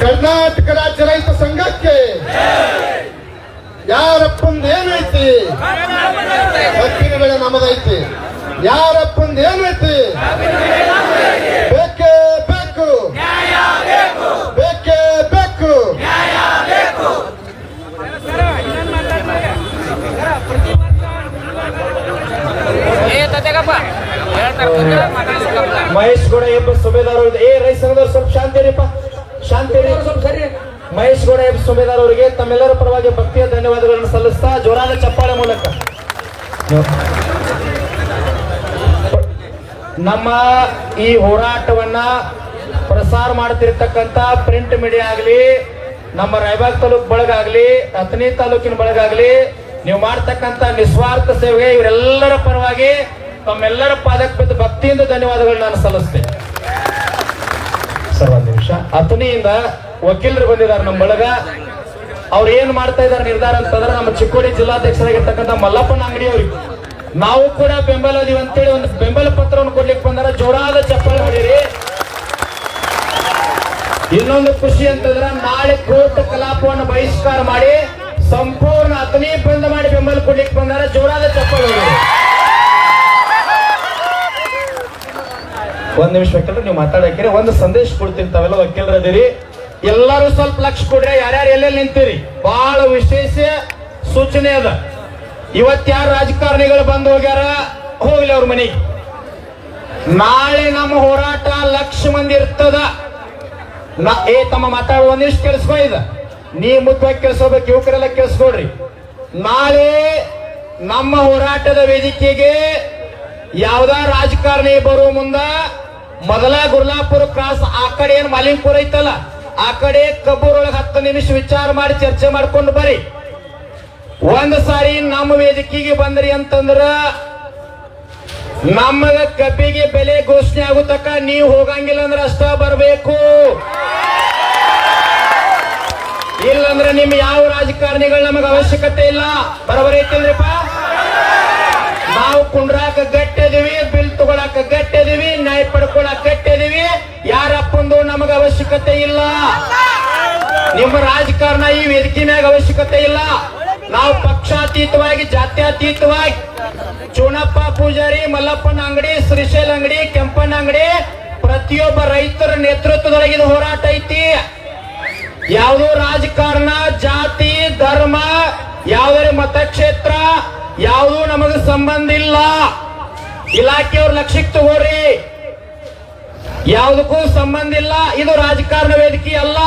ಕರ್ನಾಟಕ ರಾಜ್ಯ ರೈತ ಸಂಘಕ್ಕೆ ಯಾರಪ್ಪಂದ ಏನೈತಿ ಹಕ್ಕಿನ ಬೆಳೆ ನಮ್ಮದೈತಿ ಯಾರಪ್ಪಂದ ಏನೈತಿ ಬೇಕೇ ಬೇಕು. ಬೇಕೇ ಬೇಕು. ಏ ತತೆಗಪ್ಪ ಮಹೇಶ್ ಗೌಡ ಎಬ್ಬ ಸುಬೇದಾರ್ ಏ ರೈತ ಸಂಘದವ್ರು ಸ್ವಲ್ಪ ಶಾಂತಿ ಇರಿಪ್ಪ. ಶಾಂತಿ ಸರಿ ಮಹೇಶ್ ಗೌಡ ಎಬ್ಬ ಸುಬೇದಾರ್ ಅವರಿಗೆ ತಮ್ಮೆಲ್ಲರ ಪರವಾಗಿ ಭಕ್ತಿಯ ಧನ್ಯವಾದಗಳನ್ನು ಸಲ್ಲಿಸ್ತಾ ಜೋರಾದ ಚಪ್ಪಾಳೆ ಮೂಲಕ. ನಮ್ಮ ಈ ಹೋರಾಟವನ್ನ ಪ್ರಸಾರ ಮಾಡ್ತಿರ್ತಕ್ಕಂತ ಪ್ರಿಂಟ್ ಮೀಡಿಯಾ ಆಗ್ಲಿ, ನಮ್ಮ ರಾಯಬಾಗ್ ತಾಲೂಕ್ ಬಳಗಾಗ್ಲಿ, ಅಥಣಿ ತಾಲೂಕಿನ ಬಳಗಾಗ್ಲಿ, ನೀವು ಮಾಡ್ತಕ್ಕಂತ ನಿಸ್ವಾರ್ಥ ಸೇವೆಗೆ ಇವರೆಲ್ಲರ ಪರವಾಗಿ ತಮ್ಮೆಲ್ಲರ ಪಾದಕ್ಕೆ ಬಿದ್ದು ಭಕ್ತಿಯಿಂದ ಧನ್ಯವಾದಗಳು ನಾನು ಸಲ್ಲಿಸ್ತೇನೆ. ಸರ್ ಒಂದ್ ನಿಮಿಷ. ಅಥಣಿಯಿಂದ ವಕೀಲರು ಬಂದಿದ್ದಾರೆ ನಮ್ಮ ಬಳಗ. ಅವ್ರು ಏನ್ ಮಾಡ್ತಾ ಇದಾರೆ ನಿರ್ಧಾರ ಅಂತಂದ್ರೆ ನಮ್ಮ ಚಿಕ್ಕೋಡಿ ಜಿಲ್ಲಾಧ್ಯಕ್ಷರಾಗಿರ್ತಕ್ಕಂಥ ಮಲ್ಲಪ್ಪನ ಅಂಗಡಿ ಅವ್ರಿಗೆ. ನಾವು ಕೂಡ ಬೆಂಬಲ ಅದೀವಿ ಅಂತೇಳಿ ಒಂದು ಬೆಂಬಲ ಪತ್ರವನ್ನು ಕೊಡ್ಲಿಕ್ಕೆ ಬಂದಾರ ಜೋರಾದ ಚಪ್ಪಲ್ ಹೊಡೀರಿ. ಇನ್ನೊಂದು ಖುಷಿ ಅಂತಂದ್ರೆ ನಾಳೆ ಕೋರ್ಟ್ ಕಲಾಪವನ್ನು ಬಹಿಷ್ಕಾರ ಮಾಡಿ ಸಂಪೂರ್ಣ ಅಥಣಿ ಬಂದ್ ಮಾಡಿ ಬೆಂಬಲ ಕೊಡ್ಲಿಕ್ಕೆ ಬಂದಾರ ಜೋರಾದ ಚಪ್ಪಲ್ ಹೊಡೀರಿ. ಒಂದ್ ನಿಮಿಷ ವಕೀಲರು ನೀವು ಮಾತಾಡಕ್ಕಿರಿ ಒಂದು ಸಂದೇಶ ಕೊಡ್ತಿರ್ತಾವೆಲ್ಲ ವಕೀಲರದಿರಿ ಎಲ್ಲರೂ ಸ್ವಲ್ಪ ಲಕ್ಷ ಕೊಡ್ರಿ. ಯಾರ್ಯಾರು ಎಲ್ಲೆಲ್ಲಿ ನಿಂತೀರಿ? ಬಹಳ ವಿಶೇಷ ಸೂಚನೆ ಅದ. ಇವತ್ ಯಾರು ರಾಜಕಾರಣಿಗಳು ಬಂದು ಹೋಗ್ಯಾರ? ಹೋಗ್ಲಿ ಅವ್ರ ಮನೆಗೆ. ನಾಳೆ ನಮ್ಮ ಹೋರಾಟ ಲಕ್ಷ ಮಂದಿ ಇರ್ತದ. ಏ, ತಮ್ಮ ಮಾತಾಡ ಒಂದಿಷ್ಟು ಕೆಲ್ಸ್ಕೊ ಇದ. ನೀ ಮುದ್ದಾಗಿ ಕೆಲ್ಸ್ಕೋಬೇಕು, ಯುವಕರೆಲ್ಲ ಕೆಲ್ಸ್ಕೊಡ್ರಿ. ನಾಳೆ ನಮ್ಮ ಹೋರಾಟದ ವೇದಿಕೆಗೆ ಯಾವ್ದ ರಾಜಕಾರಣಿ ಬರುವ ಮುಂದ ಮೊದಲ ಗುರ್ಲಾಪುರ ಕ್ರಾಸ್ ಆ ಕಡೆ ಏನ್ ಮಾಲಿಂಗ್ಪುರ ಐತಲ್ಲ, ಆ ಕಡೆ ಕಬ್ಬೂರೊಳಗೆ ಹತ್ತು ನಿಮಿಷ ವಿಚಾರ ಮಾಡಿ ಚರ್ಚೆ ಮಾಡ್ಕೊಂಡು ಬರ್ರಿ. ಒಂದ್ ಸಾರಿ ನಮ್ಮ ವೇದಿಕೆಗೆ ಬಂದ್ರಿ ಅಂತಂದ್ರ ನಮ್ಮದ ಕಬ್ಬಿಗೆ ಬೆಲೆ ಘೋಷಣೆ ಆಗೋ ನೀವು ಹೋಗಂಗಿಲ್ಲ ಅಂದ್ರೆ ಅಷ್ಟ ಬರ್ಬೇಕು. ಇಲ್ಲಂದ್ರೆ ನಿಮ್ ಯಾವ ರಾಜಕಾರಣಿಗಳು ನಮಗ ಅವಶ್ಯಕತೆ ಇಲ್ಲ? ಬರಬರೈತಿಲ್ರಿಪ್ಪ ನಾವು ಕುಂಡ್ರಾಕ ಗಟ್ಟಿದೀವಿ, ಬಿಲ್ ತಗೊಳಕ ಗಟ್ಟಿದೀವಿ ನ್ಯಾಯ ಪಡ್ಕೊಳಕ್ ಕಟ್ಟಿದೀವಿ ಯಾರಪ್ಪಂದು ನಮಗ ಅವಶ್ಯಕತೆ ಇಲ್ಲ. ನಿಮ್ಮ ರಾಜಕಾರಣ ಈ ವೇದಿಕೆ ಮ್ಯಾಗ ಅವಶ್ಯಕತೆ ಇಲ್ಲ. ನಾವು ಪಕ್ಷಾತೀತವಾಗಿ, ಜಾತ್ಯಾತೀತವಾಗಿ ಚೂಣಪ್ಪ ಪೂಜಾರಿ, ಮಲ್ಲಪ್ಪನ ಅಂಗಡಿ, ಶ್ರೀಶೈಲ್ ಅಂಗಡಿ, ಕೆಂಪನ ಅಂಗಡಿ, ಪ್ರತಿಯೊಬ್ಬ ರೈತರ ನೇತೃತ್ವದೊಳಗೆ ಇದು ಹೋರಾಟ ಐತಿ. ಯಾವುದೋ ರಾಜಕಾರಣ, ಜಾತಿ, ಧರ್ಮ, ಯಾವುದೇ ಮತಕ್ಷೇತ್ರ, ಯಾವುದೂ ನಮಗೆ ಸಂಬಂಧ ಇಲ್ಲ. ಇಲಾಖೆಯವ್ರ ಲಕ್ಷ್ಯಕ್ಕೆ ತಗೋರಿ. ಯಾವುದಕ್ಕೂ ಸಂಬಂಧ ಇಲ್ಲ. ಇದು ರಾಜಕಾರಣ ವೇದಿಕೆ ಅಲ್ಲ.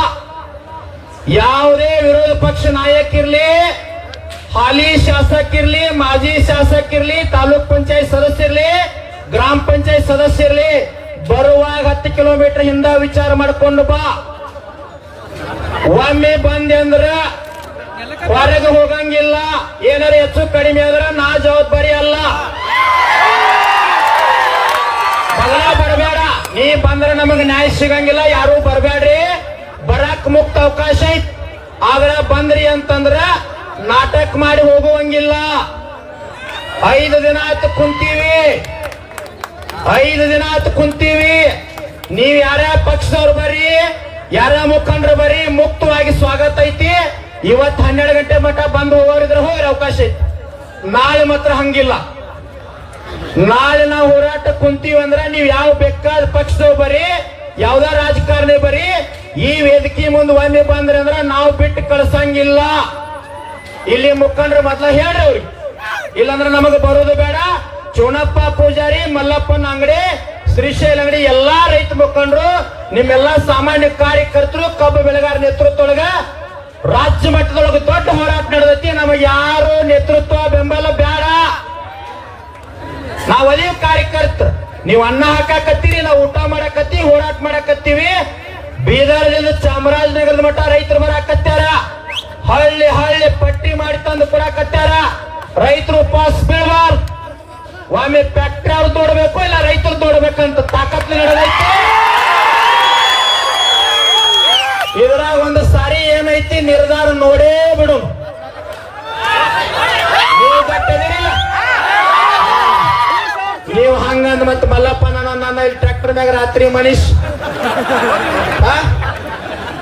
ಯಾವುದೇ ವಿರೋಧ ಪಕ್ಷ ನಾಯಕಿರ್ಲಿ, ಹಾಲಿ ಶಾಸಕಿರ್ಲಿ, ಮಾಜಿ ಶಾಸಕಿರ್ಲಿ, ತಾಲೂಕ್ ಪಂಚಾಯತ್ ಸದಸ್ಯರ್ಲಿ, ಗ್ರಾಮ ಪಂಚಾಯತ್ ಸದಸ್ಯರ್ಲಿ, ಬರುವಾಗ ಹತ್ತು ಕಿಲೋಮೀಟರ್ ಹಿಂದ ವಿಚಾರ ಮಾಡ್ಕೊಂಡು ಬಾ. ಒಮ್ಮೆ ಬಂದೆ ಅಂದ್ರೆ ಹೊರಗೆ ಹೋಗಂಗಿಲ್ಲ. ಏನಾರ ಹೆಚ್ಚು ಕಡಿಮೆ ಆದ್ರ ನಾ ಜವಾಬ್ದಾರಿ ಅಲ್ಲ. ಬರಬೇಡ ನೀ ಬಂದ್ರೆ ನಮಗೆ ನ್ಯಾಯ ಸಿಗಂಗಿಲ್ಲ, ಯಾರು ಬರಬೇಡ್ರಿ ಬರಕ್ ಮುಕ್ತ ಅವಕಾಶ ಐತ್. ಆದ್ರೆ ಬಂದ್ರಿ ಅಂತಂದ್ರ ನಾಟಕ ಮಾಡಿ ಹೋಗುವಂಗಿಲ್ಲ. ಐದು ದಿನ ಆಯ್ತು ಕುಂತೀವಿ. ಐದು ದಿನ ಆಯ್ತು ಕುಂತೀವಿ. ನೀವ್ ಯಾರ್ಯಾರ ಪಕ್ಷದವ್ರು ಬರ್ರಿ ಯಾರ ಮುಖಂಡ್ರು ಬರ್ರಿ ಮುಕ್ತವಾಗಿ ಸ್ವಾಗತ ಐತಿ. ಇವತ್ ಹನ್ನೆರಡು ಗಂಟೆ ಮಟ್ಟ ಬಂದು ಹೋಗೋರಿದ್ರೆ ಹೋಗ್ರಿ ಅವಕಾಶ ಐತಿ. ನಾಳೆ ಮಾತ್ರ ಹಂಗಿಲ್ಲ. ನಾಳೆ ನಾವು ಹೋರಾಟ ಕುಂತೀವಿ ನೀವ್ ನೀವು ಯಾವ ಬೇಕಾದ ಪಕ್ಷದವ್ ಬರೀ, ಯಾವ್ದ ರಾಜಕಾರಣಿ ಬರಿ, ಈ ವೇದಿಕೆ ಮುಂದೆ ಒಮ್ಮೆ ಬಂದ್ರೆ ಅಂದ್ರೆ ನಾವು ಬಿಟ್ಟು ಕಳ್ಸಂಗಿಲ್ಲ. ಇಲ್ಲಿ ಮುಖಂಡ್ರ ಮೊದ್ಲ ಹೇಳ್ರಿ ಅವ್ರಿಗೆ. ಇಲ್ಲಾಂದ್ರೆ ನಮಗೆ ಬರೋದು ಬೇಡ. ಚೋಣಪ್ಪ ಪೂಜಾರಿ, ಮಲ್ಲಪ್ಪನ ಅಂಗಡಿ, ಶ್ರೀಶೈಲ ಅಂಗಡಿ, ಎಲ್ಲಾ ರೈತ ಮುಖಂಡರು, ನಿಮ್ಮೆಲ್ಲಾ ಸಾಮಾನ್ಯ ಕಾರ್ಯಕರ್ತರು, ಕಬ್ಬು ಬೆಳೆಗಾರ ನೇತೃತ್ವದೊಳಗ ರಾಜ್ಯ ಮಟ್ಟದೊಳಗೆ ದೊಡ್ಡ ಹೋರಾಟ ನಡೆದೈತಿ. ನಮಗೆ ಯಾರು ನೇತೃತ್ವ ಬೆಂಬಲ ಬೇಡ. ನಾವ್ ಅದೇ ಕಾರ್ಯಕರ್ತ. ನೀವು ಅನ್ನ ಹಾಕಾಕತ್ತೀರಿ, ನಾವು ಊಟ ಮಾಡಕತ್ತೀವಿ, ಹೋರಾಟ ಮಾಡಕತ್ತೀವಿ. ಬೀದರ್ದಿಂದ ಚಾಮರಾಜನಗರದ ಮಠ ರೈತರು ಬರಾಕತ್ಯಾರ. ಹಳ್ಳಿ ಹಳ್ಳಿ ಪಟ್ಟಿ ಮಾಡಿ ತಂದು ಕೊಡಾಕತ್ಯಾರ. ರೈತರು ಪಾಸ್ ಬೀಳಬಾರ್ದು. ಒಮ್ಮೆ ಫ್ಯಾಕ್ಟ್ರಿ ಅವ್ರು ದೊಡ್ಬೇಕು ಇಲ್ಲ ರೈತರು ದೊಡ್ಬೇಕಂತ ತಾಕತ್ ನಡೆದೈತಿ. ಇದ್ರಾಗ ಒಂದು ಸಾರಿ ಏನೈತಿ, ನಿರ್ಧಾರ ನೋಡೇ ಬಿಡು. ಹಂಗಂದ್ ಮತ್ತೆ ಮಲ್ಲಪ್ಪ ನಾನು ನನ್ನ ಇಲ್ಲಿ ಟ್ರ್ಯಾಕ್ಟರ್ ಮ್ಯಾಗ ರಾತ್ರಿ ಮನೀಶ್?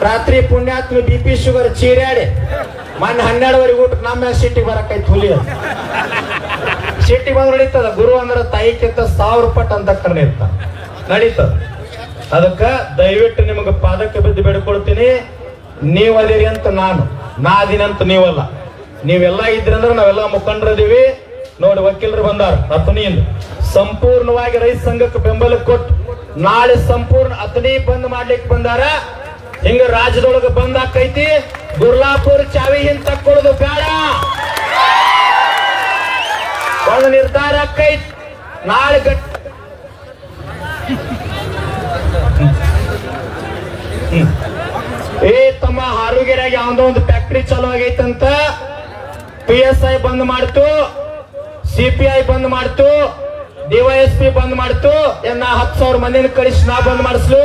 ರಾತ್ರಿ ಪುಣ್ಯಾತ್ಮ ಬಿ ಪಿ ಶುಗರ್ ಚೀರ್ಯಾಡಿ. ಮೊನ್ನೆ ಹನ್ನೆರಡುವರೆಗೆ ಊಟ ನಮ್ಮ ಸಿಟಿಗೆ ಬರಕೈತಿ ಹುಲಿ ಸಿಟಿ ಬಂದ್ರೆ ನಡೀತದ? ಗುರು ಅಂದ್ರೆ ತಾಯಿಕ್ಕಿಂತ ಸಾವಿರ ಪಟ್ಟು ಅಂತ ಕರ್ಣ ನಡೀತ. ನಡೀತದ. ಅದಕ್ಕ ದಯವಿಟ್ಟು ನಿಮಗೆ ಪಾದಕ್ಕೆ ಬಿದ್ದು ಬೇಡ್ಕೊಳ್ತೀನಿ. ನೀವದಿರಿ ಅದಿರಿ ಅಂತ ನಾನು. ನಾ ಅದಿನಂತ ನೀವಲ್ಲ. ನೀವೆಲ್ಲ ಇದ್ರಂದ್ರೆ ನಾವೆಲ್ಲ ಮುಖಂಡರದೀವಿ. ನೋಡಿ ವಕೀಲರು ಬಂದಾರ. ಅತನಿಯಿಂದ ಸಂಪೂರ್ಣವಾಗಿ ರೈತ ಸಂಘಕ್ಕೆ ಬೆಂಬಲ ಕೊಟ್ಟು ನಾಳೆ ಸಂಪೂರ್ಣ ಅತನಿ ಬಂದ್ ಮಾಡ್ಲಿಕ್ಕೆ ಬಂದಾರ. ಹಿಂಗ ರಾಜ್ಯದೊಳಗೆ ಬಂದ್ ಆಕೈತಿ. ಗುರ್ಲಾಪುರ್ ಚಾವಿ ಹಿಂದ್ ತಕ್ಕೊಳ್ಳೋದು ಬೇಡ. ಒಂದು ನಿರ್ಧಾರ ಆಕೈತಿ. ನಾಳೆ ಗಟ್ಟ ಏ ತಮ್ಮ ಆರೋಗ್ಯರಾಗಿ ಯಾವ್ದೋ ಒಂದು ಫ್ಯಾಕ್ಟ್ರಿ ಚಾಲು ಆಗೈತಂತ. ಪಿ ಎಸ್ ಐ ಬಂದ್ ಮಾಡ್ತು. ಸಿಪಿಐ ಬಂದ್ ಮಾಡ್ತು. ಡಿವೈಎಸ್ ಪಿ ಬಂದ್ ಮಾಡ್ತು. ಎನ್ನ ಹತ್ತು ಸಾವಿರ ಮಂದಿನ ಕಳಿಸಿ ನಾ ಬಂದ್ ಮಾಡಿಸ್ಲು.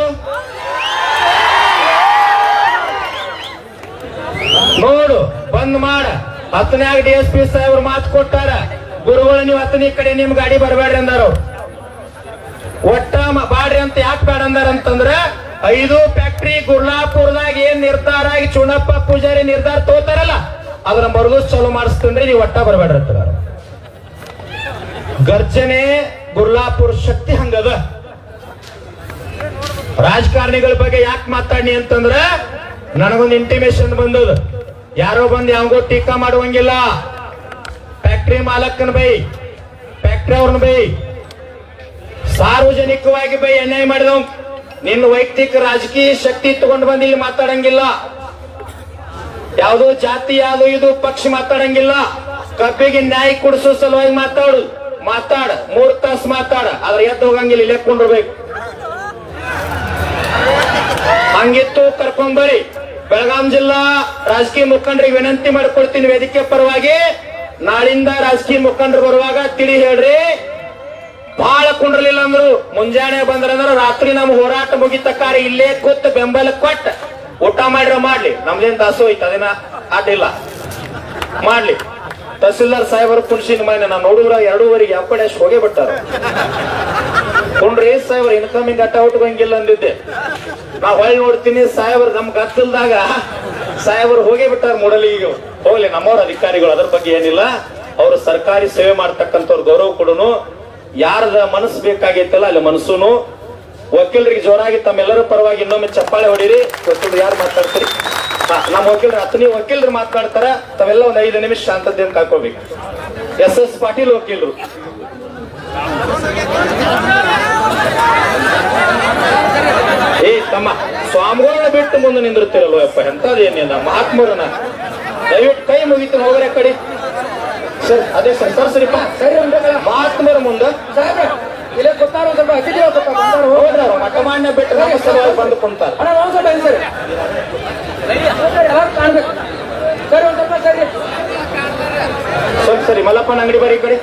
ನೋಡು, ಬಂದ್ ಮಾಡ. ಹತ್ತನ್ಯಾಗ ಡಿ ಎಸ್ ಪಿ ಸಾಹೇಬ್ರು ಮಾತು ಕೊಟ್ಟಾರ. ಗುರುಗಳು ನೀವು ಹತ್ತನೇ ಕಡೆ ನಿಮ್ ಗಾಡಿ ಬರಬೇಡ್ರಿ ಅಂದಾರು. ಒಟ್ಟ ಬಾಡ್ರಿ ಅಂತ ಯಾಕೆ ಬೇಡ ಅಂದಾರ ಅಂತಂದ್ರ, ಐದು ಫ್ಯಾಕ್ಟ್ರಿ ಗುರ್ಲಾಪುರದಾಗ ಏನ್ ನಿರ್ಧಾರ ಆಗಿ ಚುಣಪ್ಪ ಪೂಜಾರಿ ನಿರ್ಧಾರ ತಗೋತಾರಲ್ಲ ಅದನ್ನ ಮರುದು ಚಾಲು ಮಾಡಿಸ್ತಂದ್ರೆ ನೀವು ಒಟ್ಟ ಬರಬೇಡ್ರಿ ಅಂತಾರ. ಗರ್ಜನೆ ಗುರ್ಲಾಪುರ ಶಕ್ತಿ ಹಂಗದ? ರಾಜಕಾರಣಿಗಳ ಬಗ್ಗೆ ಯಾಕೆ ಮಾತಾಡಿ ಅಂತಂದ್ರ ನನಗೊಂದು ಇಂಟಿಮೇಶನ್ ಬಂದದ. ಯಾರೋ ಬಂದು ಯಾವಾಗೋ ಟೀಕಾ ಮಾಡುವಂಗಿಲ್ಲ. ಫ್ಯಾಕ್ಟ್ರಿ ಮಾಲಕನ ಬೈ ಫ್ಯಾಕ್ಟ್ರಿ ಅವ್ರನ್ನ ಬೈ. ಸಾರ್ವಜನಿಕವಾಗಿ ಬೈ ಅನ್ಯಾಯ ಮಾಡಿದವ್. ನಿನ್ನ ವೈಯಕ್ತಿಕ ರಾಜಕೀಯ ಶಕ್ತಿ ತಗೊಂಡು ಬಂದು ಇಲ್ಲಿ ಮಾತಾಡಂಗಿಲ್ಲ. ಯಾವುದೋ ಜಾತಿ, ಯಾವುದೋ ಇದು ಪಕ್ಷ ಮಾತಾಡಂಗಿಲ್ಲ. ಕಬ್ಬಿಗೆ ನ್ಯಾಯ ಕೊಡಿಸೋ ಸಲುವಾಗಿ ಮಾತಾಡು. ಮಾತಾಡ, ಮೂರ್ ತಾಸು ಮಾತಾಡ. ಆದ್ರೆ ಎದ್ದು ಹೋಗಂಗಿಲ್ಲ, ಇಲ್ಲೇ ಕುಂಡ್ರಬೇಕು. ಹಂಗಿತ್ತು ಕರ್ಕೊಂಬರಿ ಬೆಳಗಾಂ ಜಿಲ್ಲಾ ರಾಜಕೀಯ ಮುಖಂಡರಿಗೆ ವಿನಂತಿ ಮಾಡ್ಕೊಳ್ತೀನಿ ವೇದಿಕೆ ಪರವಾಗಿ. ನಾಳಿಂದ ರಾಜಕೀಯ ಮುಖಂಡರು ಬರುವಾಗ ತಿಳಿ ಹೇಳ್ರಿ. ಬಹಳ ಕುಂಡ್ರಲಿಲ್ಲ ಅಂದ್ರು. ಮುಂಜಾನೆ ಬಂದ್ರಂದ್ರ ರಾತ್ರಿ ನಮ್ ಹೋರಾಟ ಮುಗಿತಕ್ಕಾರ ಇಲ್ಲೇ ಕೂತ್ ಬೆಂಬಲ ಕೊಟ್ಟ. ಊಟ ಮಾಡಿರೋ ಮಾಡ್ಲಿ. ನಮ್ದೇನ್ ದಾಸು ಐತಿ ಅದೇನ ಅಡ್ಡಿಲ್ಲ. ಮಾಡ್ಲಿ. ತಹಸೀಲ್ದಾರ್ ಸಾಹೇಬರು ಕುಣ್ಸಿನ ಮನೆ ನಾನು ನೋಡಿದ್ರ ಎರಡೂವರೆಗೆ ಅಪ್ಪಣೆ ಅಷ್ಟು ಹೋಗೇ ಬಿಟ್ಟಾರ. ಕುಂಡ್ರಿ ಸಾಹೇಬರ್ ಇನ್ಕಮಿಂಗ್ ಅಟ್ಟ ಔಟ್ಗಂಗಿಲ್ಲ ಅಂದಿದ್ದೆ. ನಾ ಹೊಳ್ಳಿ ನೋಡ್ತೀನಿ ಸಾಹೇಬ್ರ ನಮ್ ಗತ್ತಲ್ದಾಗ ಸಾಹೇಬರು ಹೋಗೇ ಬಿಟ್ಟಾರ ಮೂಡಲಿಗೆ ಹೋಗ್ಲಿ, ನಮ್ಮವ್ರ ಅಧಿಕಾರಿಗಳು ಅದ್ರ ಬಗ್ಗೆ ಏನಿಲ್ಲ. ಅವರು ಸರ್ಕಾರಿ ಸೇವೆ ಮಾಡ್ತಕ್ಕಂಥವ್ರ ಗೌರವ ಕೊಡುನು. ಯಾರದ ಮನಸ್ಸು ಬೇಕಾಗೈತಲ್ಲ ಅಲ್ಲಿ ಮನಸ್ಸುನು. ವಕೀಲರಿಗೆ ಜೋರಾಗಿ ತಮ್ಮೆಲ್ಲರ ಪರವಾಗಿ ಇನ್ನೊಮ್ಮೆ ಚಪ್ಪಾಳೆ ಹೊಡೀರಿ. ವಕೀಲರು ಯಾರು ಮಾತಾಡ್ತೀರಿ? ನಮ್ಮ ವಕೀಲರು ಅತ್ನಿ ವಕೀಲರು ಮಾತನಾಡ್ತಾರ ತಾವೆಲ್ಲ ಒಂದ್ ಐದು ನಿಮಿಷ ಶಾಂತತೆಯನ್ನು ಕಾಕೋಬೇಕು ಎಸ್ ಎಸ್ ಪಾಟೀಲ್ ವಕೀಲರು. ಏ ತಮ್ಮ ಸ್ವಾಮಿಗಳನ್ನ ಬಿಟ್ಟು ಮುಂದೆ ನಿಂದಿರ್ತಿರಲ್ವ ಯಪ್ಪ ಎಂತದೇನಿಲ್ಲ ಮಹಾತ್ಮರನ ದಯವಿಟ್ಟು ಕೈ ಮುಗಿತು ಹೋಗ್ರೆ ಕಡೆ. ಸರ್ ಅದೇ ಸರ್ ಸರ್ ಸರಿಪ್ಪ ಸರಿ ಮಹಾತ್ಮರ ಮುಂದೆ. ಇಲ್ಲೇ ಗೊತ್ತಾರ ಸ್ವಲ್ಪ ಅತಿಥಿ ಸ್ವಲ್ಪ ಹೋದ್ರ ಮಠಮಾನ್ಯ ಬಿಟ್ಟು ನಮ್ಮ ಸಲುವಾಗಿ ಬಂದು ಕುಂತಾರ. ಸರಿ ಸರಿ, ಮಲ್ಲಪ್ಪನ ಅಂಗಡಿ ಬರೀ ಕಡೆ.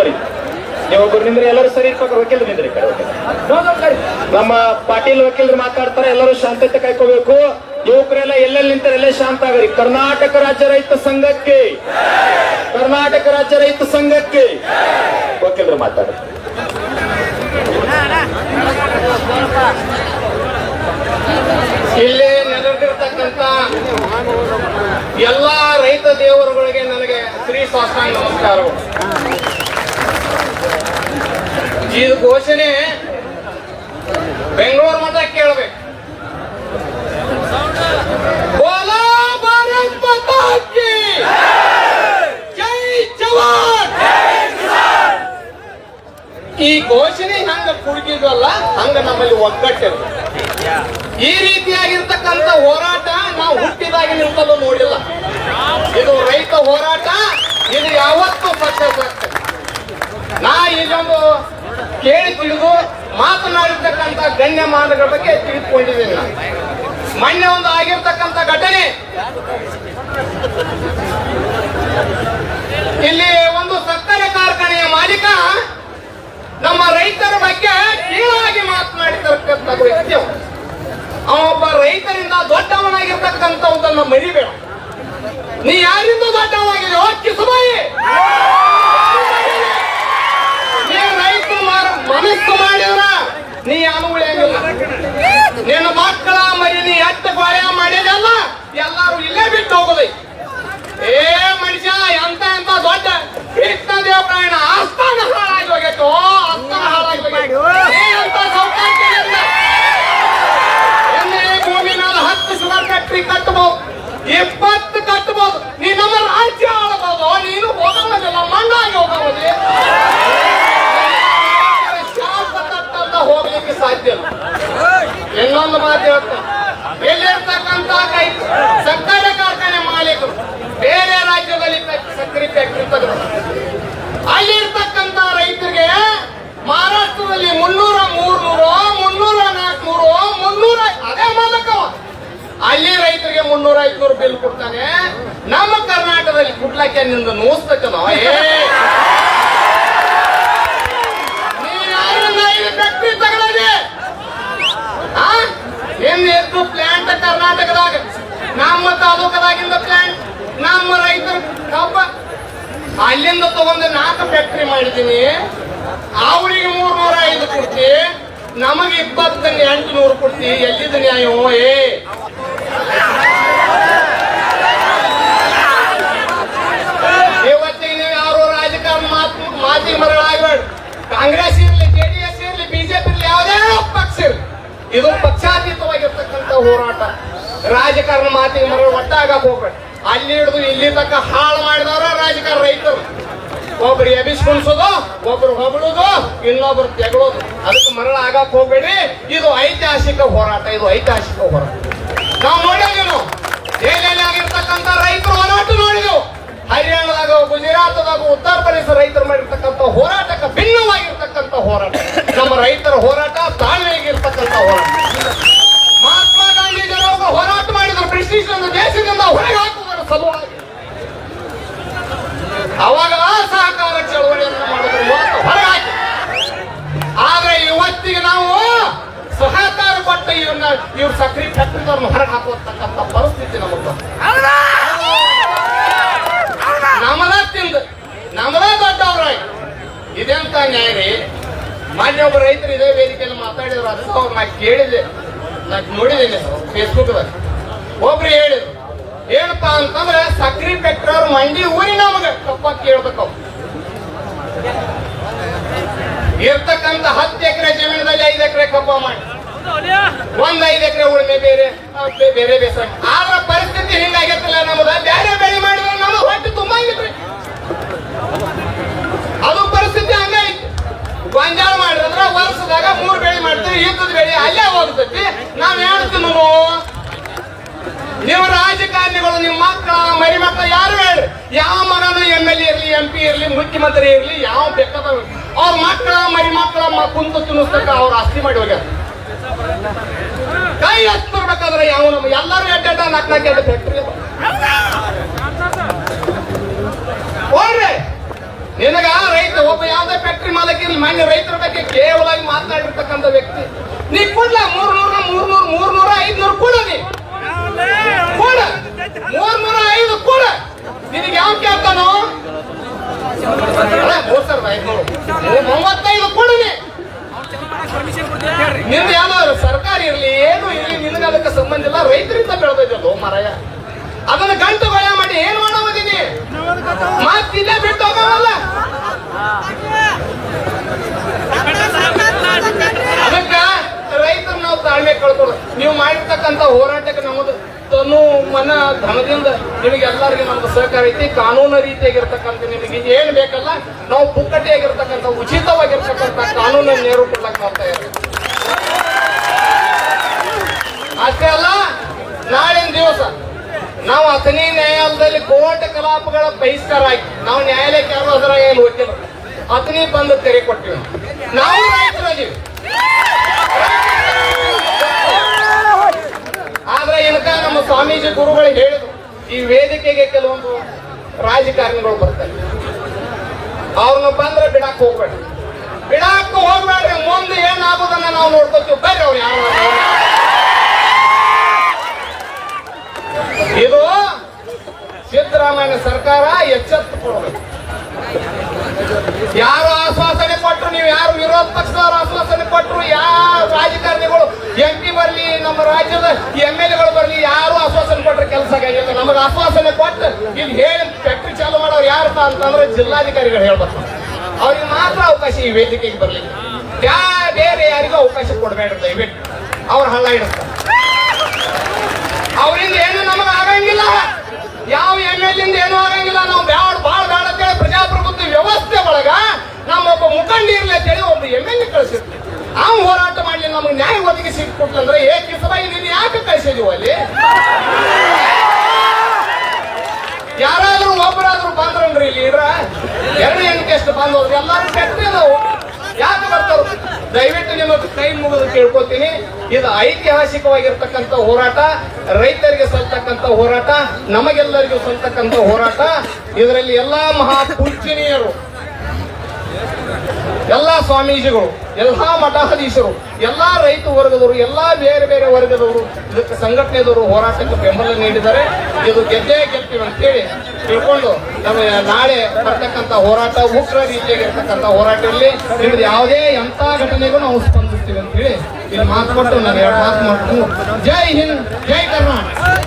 ಬರೀ. ನೀವು ಒಬ್ಬರು ನಿಂದ್ರೆ ಎಲ್ಲರೂ ಸರಿ ಇರ್ಬೇಕು ವಕೀಲರು ನಿಂದ್ರಿ ನಮ್ಮ ಪಾಟೀಲ್ ವಕೀಲರು ಮಾತಾಡ್ತಾರೆ, ಎಲ್ಲರೂ ಶಾಂತತೆ ಕಾಯ್ಕೋಬೇಕು. ಯುವಕರೆಲ್ಲ ಎಲ್ಲೆಲ್ಲಿ ನಿಂತಾರೆ ಎಲ್ಲೇ ಶಾಂತ ಆಗರಿ ಕರ್ನಾಟಕ ರಾಜ್ಯ ರೈತ ಸಂಘಕ್ಕೆ. ಕರ್ನಾಟಕ ರಾಜ್ಯ ರೈತ ಸಂಘಕ್ಕೆ. ವಕೀಲರು ಮಾತಾಡ್ತಾರೆ ಇಲ್ಲಿ ನೆರೆದಿರ್ತಕ್ಕಂಥ ಎಲ್ಲಾ ರೈತ ದೇವರುಗಳಿಗೆ ನನಗೆ ಶ್ರೀ ಸಾಷ್ಟಾಂಗ ನಮಸ್ಕಾರ ಇದು ಘೋಷಣೆ ಬೆಂಗಳೂರು ಮಠ ಕೇಳಬೇಕು. ಈ ಘೋಷಣೆ ಹಂಗ ಕುಡುಕಿದ್ವಲ್ಲ ಹಂಗ ನಮ್ಮಲ್ಲಿ ಒಗ್ಗಟ್ಟಿದೆ. ಈ ರೀತಿಯಾಗಿರ್ತಕ್ಕಂಥ ಹೋರಾಟ ನಾವು ಹುಟ್ಟಿದಾಗಿನಿಂದಲೂ ನೋಡಿಲ್ಲ. ಇದು ರೈತ ಹೋರಾಟ, ಇದು ಯಾವತ್ತೂ ಆಗ್ತದೆ ನಾ ಇದೊಂದು ಕೇಳಿ ತಿಳಿದು ಮಾತನಾಡಿರ್ತಕ್ಕಂಥ ಗಣ್ಯ ಮಾನಗಳ ಬಗ್ಗೆ ತಿಳಿದುಕೊಂಡಿದ್ದೀನಿ ನಾನು. ಮೊನ್ನೆ ಒಂದು ಆಗಿರ್ತಕ್ಕಂಥ ಘಟನೆ. ಇಲ್ಲಿ ಒಂದು ಸಕ್ಕರೆ ಕಾರ್ಖಾನೆಯ ಮಾಲೀಕ ನಮ್ಮ ರೈತರ ಬಗ್ಗೆ ಕೀಳಾಗಿ ಮಾತನಾಡಿರ್ತಕ್ಕಂಥ ವ್ಯಕ್ತಿ ಅವನು. ಅವನೊಬ್ಬ ರೈತರಿಂದ ದೊಡ್ಡವನಾಗಿರ್ತಕ್ಕಂಥವನ್ನ ಮರಿಬೇಡ ನೀ ಯಾರಿಂದ ದೊಡ್ಡವನಾಗಿದೆ? ಕಿಸುಬಾಯಿ ನೀ ರೈತ ಮನಸ್ಸು ಮಾಡಿದ್ರ ನೀ ಅನುಗುಳಿಯಾಗಿಲ್ಲ ನಿನ್ನ ಮಕ್ಕಳ ಮರಿ ನೀ ಎಟ್ಟ ಕೊಳೆಯ ಮಾಡಿದಲ್ಲ ಎಲ್ಲಾರು ಇಲ್ಲೇ ಬಿಟ್ಟು ಹೋಗೋದೈ. ಏ ಮನುಷ್ಯ, ಎಂತ ಎಂತ ದೊಡ್ಡ ಕೃಷ್ಣ ದೇವರಾಯಣ ಆಸ್ಥಾನ ಹಾಳಾಗಿ ಹೋಗೈತೋ ಆಸ್ಥಾನ ಹಾಳಾಗಿ ಹೋಗೈತು ಏ ಅಂತ ಸೌಕರ್ಯ ಎಲ್ಲಿ ಭೂಮಿ ಮೇಲೆ ಹತ್ತು ಶುಗರ್ ಫ್ಯಾಕ್ಟ್ರಿ ಕಟ್ಟಬಹುದು ಇಪ್ಪತ್ತು ಕಟ್ಟಬಹುದು ನೀ ನಮ್ಮ ರಾಜ್ಯ ಆಳಬಹುದು ನೀನು ಹೋಗೋದಿಲ್ಲ ಮಣ್ಣಾಗಿ ಹೋಗಬಹುದು ಶಾಶ್ವತ ಹೋಗ್ಲಿಕ್ಕೆ ಸಾಧ್ಯ ಇಲ್ಲ ಇನ್ನೊಂದು ಮಾತು ಹೇಳ್ತಾರೆ ಎಲ್ಲಿರ್ತಕ್ಕಂಥ ಕೈ ಸಕ್ಕರೆ ಕಾರ್ಖಾನೆ ಮಾಲೀಕರು ಬೇರೆ ರಾಜ್ಯದಲ್ಲಿ ಫ್ಯಾಕ್ಟ್- ಅಲ್ಲಿರ್ತಕ್ಕಂತ ರೈತರಿಗೆ ಮಹಾರಾಷ್ಟ್ರದಲ್ಲಿ ಮುನ್ನೂರ ಮೂರ್ನೂರು, ಮುನ್ನೂರ ನಾಲ್ಕುನೂರು, ಮುನ್ನೂರ ಅದೇ ಮಾಲಕವ ಅಲ್ಲಿ ರೈತರಿಗೆ ಮುನ್ನೂರ ಐದ್ನೂರು ಬಿಲ್ ಕೊಡ್ತಾನೆ. ನಮ್ಮ ಕರ್ನಾಟಕದಲ್ಲಿ ಕುಡ್ಲಕ್ಕೆ ನಿಂದ ನೂಸ್ತಕ್ಕನೋ ಫ್ಯಾಕ್ಟ್ರಿ ತಗೊಳ್ಳೋದೆ? ನಿನ್ನ ಎಷ್ಟು ಪ್ಲಾಂಟ್ ಕರ್ನಾಟಕದಾಗ, ನಮ್ಮ ತಾಲೂಕದಾಗಿಂದ ಪ್ಲಾಂಟ್ ನಮ್ಮ ರೈತರು ಕಬ್ಬ ಅಲ್ಲಿಂದ ತಗೊಂಡು ನಾಲ್ಕು ಫ್ಯಾಕ್ಟ್ರಿ ಮಾಡಿದ್ದೀನಿ. ಅವ್ರಿಗೆ ಮೂರ್ನೂರ ಐದು ಕೊಡ್ತಿ. ನಮಗೆ ಇಪ್ಪತ್ತನ್ನ ಎಂಟು ನೂರು ಕೊಡ್ತಿ. ಎಲ್ಲಿದ್ದ ನ್ಯಾಯ ಏ ಇವತ್ತಿಗೆ ಯಾರು ರಾಜಕಾರಣ ಮಾತು ಮಾತಿಗೆ ಮರಳಾಗಬೇಡ ಕಾಂಗ್ರೆಸ್ ಇರಲಿ ಜೆಡಿಎಸ್ ಇರಲಿ ಬಿಜೆಪಿ ಇರಲಿ, ಯಾವುದೇ ಪಕ್ಷ ಇರಲಿ. ಇದು ಪಕ್ಷಾತೀತವಾಗಿರ್ತಕ್ಕಂಥ ಹೋರಾಟ. ರಾಜಕಾರಣ ಮಾತಿಗೆ ಮರಳು ಒಟ್ಟಾಗ ಹೋಗ್ಬೇಡ. ಅಲ್ಲಿ ಹಿಡಿದು ಇಲ್ಲಿ ತಕ್ಕ ಹಾಳು ಮಾಡಿದವರ ರಾಜಕಾರಣ ರೈತರು. ಒಬ್ರು ಎಬಿಸ್ಕೊಳ್ಸೋದು ಒಬ್ರು ಹೊಗಳೋದು, ಇನ್ನೊಬ್ರು ತೆಗಳೋದು. ಅದಕ್ಕೆ ಮರಳ ಆಗಕ್ ಹೋಗ್ಬೇಡಿ. ಇದು ಐತಿಹಾಸಿಕ ಹೋರಾಟ, ಇದು ಐತಿಹಾಸಿಕ ಹೋರಾಟ. ನಾವು ನೋಡಿದೆವು ಎಲ್ಲೆಲ್ಲಿ ಆಗಿರ್ತಕ್ಕಂಥ ರೈತರು ಹೋರಾಟ ನೋಡಿದೆವು. ಹರಿಯಾಣದಾಗ, ಗುಜರಾತದಾಗ, ಉತ್ತರ ಪ್ರದೇಶ ರೈತರು ಮಾಡಿರ್ತಕ್ಕಂಥ ಹೋರಾಟಕ್ಕೆ ಭಿನ್ನವಾಗಿರ್ತಕ್ಕಂಥ ಹೋರಾಟ. ನಮ್ಮ ರೈತರ ಹೋರಾಟ ತಾಳ್ಮೆಗಿರ್ತಕ್ಕಂಥ ಹೋರಾಟ ಮಹಾತ್ಮ ಗಾಂಧೀಜಿಯವರು ಹೋರಾಟ ಮಾಡಿದ್ರು ಬ್ರಿಟಿಷ್ ದೇಶದಿಂದ ಹೊರಗೆ ಹಾಕುವುದರ ಸಲುವಾಗಿ ಅವಾಗ ಅಸಹಕಾರ ಚಳವಳಿಯನ್ನು ಮಾಡಿದ್ರು ಇವತ್ತು ಹೊರಗೆ ಹಾಕಿ ಆದ್ರೆ ಇವತ್ತಿಗೆ ನಾವು ಕೊಟ್ಟ ಇವನ್ನ ಇವ್ರ ಸಕ್ರಿ ಫ್ಯಾಕ್ಟ್ರಿದವ್ರನ್ನ ಹೊರಗೆ ಹಾಕುವಂತಕ್ಕಂಥ ಪರಿಸ್ಥಿತಿ ನಮಗೆ. ನಮದ ತಿಂದು ನಮದ ದೊಡ್ಡವ್ರ. ಇದೆಂತ ನ್ಯಾಯ ರೀ. ಮಾನ್ಯ ಒಬ್ಬ ರೈತರು ಇದೇ ವೇದಿಕೆಯಲ್ಲಿ ಮಾತಾಡಿದ್ರು ಅದಕ್ಕೆ ಅವ್ರು ನಾ ಕೇಳಿದೆ. ನಾ ನೋಡಿದ್ದೇನೆ ಫೇಸ್ಬುಕ್ದಾಗ ಒಬ್ರು ಹೇಳಿದ್ರು ಏನಪ್ಪ ಅಂತಂದ್ರೆ ಸಕ್ರಿ ಫ್ಯಾಕ್ಟ್ರಿ ಅವ್ರ ಮಂಡಿ ಊರಿ ನಮಗೆ. ಕಪ್ಪ ಕೇಳ್ಬೇಕು. ಇರ್ತಕ್ಕಂಥ ಹತ್ತು ಎಕರೆ ಜಮೀನದಲ್ಲಿ ಐದು ಎಕರೆ ಕಬ್ಬ ಮಾಡಿ. ಒಂದ್ ಐದು ಎಕರೆ ಉಳುಮೆ ಬೇರೆ ಬೇರೆ ಬೇಸರ. ಆದ್ರ ಪರಿಸ್ಥಿತಿ ಹಿಂಗಾಗೈತಲ್ಲ ನಮ್ದ ಬೇರೆ ಬೆಳೆ ಮಾಡಿದ್ರೆ ನಮ್ಗೆ ಹೊಟ್ಟೆ ತುಂಬಂಗಿಲ್ರಿ ಅದು ಪರಿಸ್ಥಿತಿ ಹಂಗಾಯ್ತು. ಗೊಂಜಾಳ ಮಾಡಿದ್ರ ವರ್ಷದಾಗ ಮೂರು ಬೆಳೆ ಮಾಡ್ತೀವಿ ಇದ್ದದ ಬೆಳೆ ಅಲ್ಲೇ ಹೋಗ್ತೈತಿ. ನಾವ್ ಹೇಳ್ತೀವಿ ನಾವು ನೀವು ರಾಜಕಾರಣಿಗಳು, ನಿಮ್ಮ ಮಕ್ಕಳ ಮರಿ ಮಕ್ಕಳ ಯಾರು ಹೇಳ್ರಿ? ಯಾವ ಮಗನು ಎಂ ಎಲ್ ಎ ಇರ್ಲಿ ಎಂ ಪಿ ಇರ್ಲಿ, ಮುಖ್ಯಮಂತ್ರಿ ಇರ್ಲಿ, ಯಾವ ಬೇಕಾದ ಅವ್ರ ಮಕ್ಕಳ ಮರಿ ಮಕ್ಕಳ ಕುಂತು ತಿನ್ನಿಸ್ತಕ್ಕ ಅವ್ರ ಆಸ್ತಿ ಮಾಡಿ ಹೋಗ್ಯಾರ. ಕೈ ಹಚ್ತಿರ್ಬೇಕಾದ್ರೆ ಯಾವ ನಮ್ಮ ಎಲ್ಲರೂ ಎಡ್ಡೆ ನಾಲ್ಕು ನಾಲ್ಕು ಫ್ಯಾಕ್ಟ್ರಿ ಹೋಗ್ರಿ. ನಿನಗ ರೈತ, ಒಬ್ಬ ಯಾವ್ದೇ ಫ್ಯಾಕ್ಟ್ರಿ ಮಾಲಕ ಇರ್ಲಿ, ಮಾನ್ಯ ರೈತರ ಬಗ್ಗೆ ಕೇವಲವಾಗಿ ಮಾತನಾಡಿರ್ತಕ್ಕಂಥ ವ್ಯಕ್ತಿ. ನೀ ಕೊಡ್ಲ ಮೂರ್ ನೂರ ಮೂರ್ ನೂರ ಮೂರ್ ನೂರ ಐದ್ನೂರು ಕೂಡ ನೀ. ಕೊಡ. ಮೂರ್ ನೂರ ಐದು ಕೂಡ. ನಿನಗೆ ಯಾವ ಕೇಳ್ತಾನೋ? ಮೂವತ್ತೈದು ಕೊಡು ನಿಂದ ಯಾವ್ದಾದ್ರು ಸರ್ಕಾರ ಇರ್ಲಿ, ಏನು ಇರ್ಲಿ ನಿನಗೆ ಅದಕ್ಕೆ ಸಂಬಂಧ ಇಲ್ಲ, ರೈತರಿಂದ ಅದು ಮಾರಾಯ. ಅದನ್ನ ಗಂಟು ಗೊಳೆ ಮಾಡಿ ಏನ್ ಮಾಡೋದಿನಿ ಮತ್ತಿಲ್ಲೇ ಬಿಟ್ಟು ಹೋಗೋವಲ್ಲ? ಅದಕ್ಕ ರೈತರು ನಾವು ತಾಳ್ಮೆ ಕಳ್ಕೊಳ್ಳೋದು ನೀವು ಮಾಡಿರ್ತಕ್ಕಂಥ ಹೋರಾಟಕ್ಕೆ ನಮ್ಮದು ತನು ಮನ ಧನದಿಂದ ನಿಮಗೆ ಎಲ್ಲರಿಗೂ ನಮ್ದು ಸಹಕಾರ ಐತಿ, ಕಾನೂನು ರೀತಿಯಾಗಿರ್ತಕ್ಕಂಥ ನಿಮಗೆ ಏನು ಬೇಕಲ್ಲ, ನಾವು ಪುಕ್ಕಟೆಯಾಗಿರ್ತಕ್ಕಂಥ ಉಚಿತವಾಗಿರ್ತಕ್ಕಂಥ ಕಾನೂನನ್ನು ನೇರು ಕೊಡ್ಲಕ್ಕೆ ತಯಾರಿ ಅಷ್ಟೇ ಅಲ್ಲ, ನಾಳಿನ ದಿವಸ ನಾವು ಅಥನಿ ನ್ಯಾಯಾಲಯದಲ್ಲಿ ಕೋರ್ಟ್ ಕಲಾಪಗಳ ಬಹಿಷ್ಕಾರ ಆಯ್ತು. ನಾವು ನ್ಯಾಯಾಲಯಕ್ಕೆ ಯಾರು ಅದರ ಏನು ಹೋಗಿಲ್ಲ. ಅಥನಿ ಬಂದು ತೆರೆ ಕೊಟ್ಟಿವಿ. ನಾವು ರೈತರದೀವಿ ಇನ್ಕ ನಮ್ಮ ಸ್ವಾಮೀಜಿ ಗುರುಗಳು ಹೇಳಿದ್ರು, ಈ ವೇದಿಕೆಗೆ ಕೆಲವೊಂದು ರಾಜಕಾರಣಿಗಳು ಬರ್ತಾರೆ. ಅವ್ರನ್ನ ಬಂದ್ರೆ ಬಿಡಾಕ್ ಹೋಗ್ಬೇಡ. ಬಿಡಾಕ್ ಹೋಗ್ಬೇಡ್ರಿ, ಮುಂದೆ ಏನಾಗುದನ್ನ ನಾವು ನೋಡ್ಕೋತೀವಿ. ಬರ್ರಿ ಅವ್ರು ಯಾರು ಇದು ಸಿದ್ದರಾಮಯ್ಯ ಸರ್ಕಾರ ಎಚ್ಚೆತ್ತು ಕೊಡಬೇಕು ಯಾರು ಆಶ್ವಾಸನೆ ಕೊಟ್ಟರು ನೀವು ಯಾರು ವಿರೋಧ ಪಕ್ಷದವರು ಆಶ್ವಾಸನೆ ಕೊಟ್ಟರು ಯಾವ ರಾಜ್ಯದ ಎಂ ಎಲ್ ಎಗಳು ಬರಲಿ ಯಾರು ಆಗಿಲ್ಲ ನಮಗೆ ಆಶ್ವಾಸನೆ ಕೊಟ್ಟು ಇಲ್ಲಿ ಹೇಳಿ ಫ್ಯಾಕ್ಟ್ರಿ ಚಾಲು ಮಾಡೋರು ಯಾರಪ್ಪ ಅಂತಂದ್ರೆ ಜಿಲ್ಲಾಧಿಕಾರಿಗಳು ಹೇಳ್ಬೇಕು. ಅವ್ರಿಗೆ ಮಾತ್ರ ಅವಕಾಶ ಈ ವೇದಿಕೆಗೆ ಬರಲಿ ಯಾ ಬೇರೆ ಯಾರಿಗೂ ಅವಕಾಶ ಕೊಡಬೇಡ ದಯವಿಟ್ಟು ಅವ್ರು ಹಳ್ಳ ಇಡ್ತಾರೆ ಅವರಿಂದ ಏನು ನಮಗೆ ಆಗಂಗಿಲ್ಲ. ಯಾವ ಎಂ ಎಲ್ ಇಂದ ಏನು ಆಗಂಗಿಲ್ಲ. ನಾವು ಬ್ಯಾಡ ಬಾಳ ಬ್ಯಾಡ ಅಂತೇಳಿ ಪ್ರಜಾಪ್ರಭುತ್ವ ವ್ಯವಸ್ಥೆ ಒಳಗ ನಮ್ಮ ಒಬ್ಬ ಮುಖಂಡ ಇರ್ಲಿ ಅಂತೇಳಿ ಒಬ್ಬ ಎಂ ಎಲ್ ಎ ಕಳಿಸಿರ್ತೀವಿ. ಆ ಹೋರಾಟ ಮಾಡ್ಲಿ ನಮಗೆ ನ್ಯಾಯ ಒದಗಿಸಿ ಕೊಟ್ಟಂದ್ರೆ ಏಕೆ ಸಭೆ? ನೀನು ಯಾಕೆ ಕಳಿಸಿದೀವಿ ಅಲ್ಲಿ? ಯಾರಾದ್ರೂ ಒಬ್ಬರಾದ್ರೂ ಬಂದ್ರನ್ರಿ ಇದ್ರ? ಎರಡು ಎಷ್ಟು ಬಂದವ್ರು ಎಲ್ಲಾರು ನಾವು ಯಾಕೆ ಬರ್ತಾರ ದಯವಿಟ್ಟು ನಿಮಗೆ ಕೈ ಮುಗಿದು ಕೇಳ್ಕೊತೀನಿ. ಇದು ಐತಿಹಾಸಿಕವಾಗಿರ್ತಕ್ಕಂಥ ಹೋರಾಟ, ರೈತರಿಗೆ ಸಲ್ತಕ್ಕಂಥ ಹೋರಾಟ, ನಮಗೆಲ್ಲರಿಗೂ ಸಲ್ತಕ್ಕಂಥ ಹೋರಾಟ. ಇದರಲ್ಲಿ ಎಲ್ಲಾ ಮಹಾ ಪೂಜ್ಯನೀಯರು ಎಲ್ಲಾ ಸ್ವಾಮೀಜಿಗಳು, ಎಲ್ಲ ಮಠಾಧೀಶರು, ಎಲ್ಲ ರೈತ ವರ್ಗದವರು, ಎಲ್ಲ ಬೇರೆ ಬೇರೆ ವರ್ಗದವರು ಇದಕ್ಕೆ ಸಂಘಟನೆದವರು ಹೋರಾಟಕ್ಕೆ ಬೆಂಬಲ ನೀಡಿದ್ದಾರೆ. ಇದು ಗೆದ್ದೇ ಗೆಲ್ತೀವಿ ಅಂತೇಳಿ ತಿಳ್ಕೊಂಡು ನಮ್ಮ ನಾಳೆ ಬರ್ತಕ್ಕಂಥ ಹೋರಾಟ, ಉಗ್ರ ರೀತಿಯಾಗಿರ್ತಕ್ಕಂಥ ಹೋರಾಟ ಇರಲಿ ನಿಮ್ದು ಯಾವುದೇ ಎಂಥ ಘಟನೆಗೂ ನಾವು ಸ್ಪಂದಿಸ್ತೀವಿ ಅಂತೇಳಿ ಇಲ್ಲಿ ಮಾತು ಕೊಟ್ಟು ನಾನು ಎರಡು ಮಾತು ಮಾಡ್ತೀನಿ. ಜೈ ಹಿಂದ್, ಜೈ ಕರ್ನಾಟಕ.